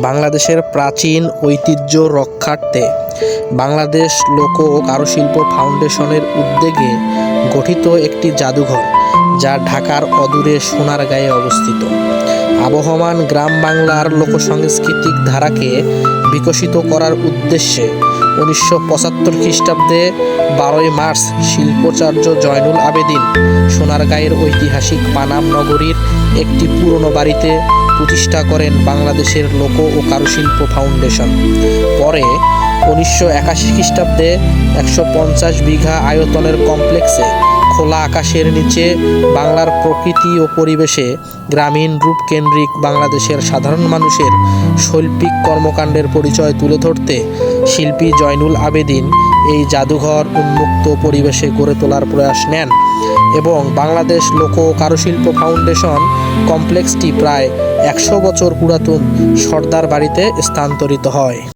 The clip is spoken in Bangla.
বাংলাদেশের প্রাচীন ঐতিহ্য রক্ষার্থে বাংলাদেশ লোক ও কারুশিল্প ফাউন্ডেশনের উদ্যোগে গঠিত একটি জাদুঘর, যা ঢাকার অদূরে সোনারগাঁয়ে অবস্থিত। আবহমান গ্রাম বাংলার লোকসাংস্কৃতিক ধারাকে বিকশিত করার উদ্দেশ্যে উনিশশো পঁচাত্তর খ্রিস্টাব্দে বারোই মার্চ শিল্পাচার্য জয়নুল আবেদিন সোনারগাঁয়ের ঐতিহাসিক পানাম নগরীর একটি পুরনো বাড়িতে প্রতিষ্ঠা করেন বাংলাদেশের লোক ও কারুশিল্প ফাউন্ডেশন। পরে উনিশশো একাশি খ্রিস্টাব্দে একশো পঞ্চাশ বিঘা আয়তনের কমপ্লেক্সে খোলা আকাশের নিচে বাংলার প্রকৃতি ও পরিবেশে গ্রামীণ রূপকেন্দ্রিক বাংলাদেশের সাধারণ মানুষের শৈল্পিক কর্মকাণ্ডের পরিচয় তুলে ধরতে শিল্পী জয়নুল আবেদিন এই জাদুঘর উন্মুক্ত পরিবেশে গড়ে তোলার প্রয়াস নেন এবং বাংলাদেশ লোক কারুশিল্প ফাউন্ডেশন কমপ্লেক্সটি প্রায় একশো বছর পুরাতন সর্দার বাড়িতে স্থানান্তরিত হয়।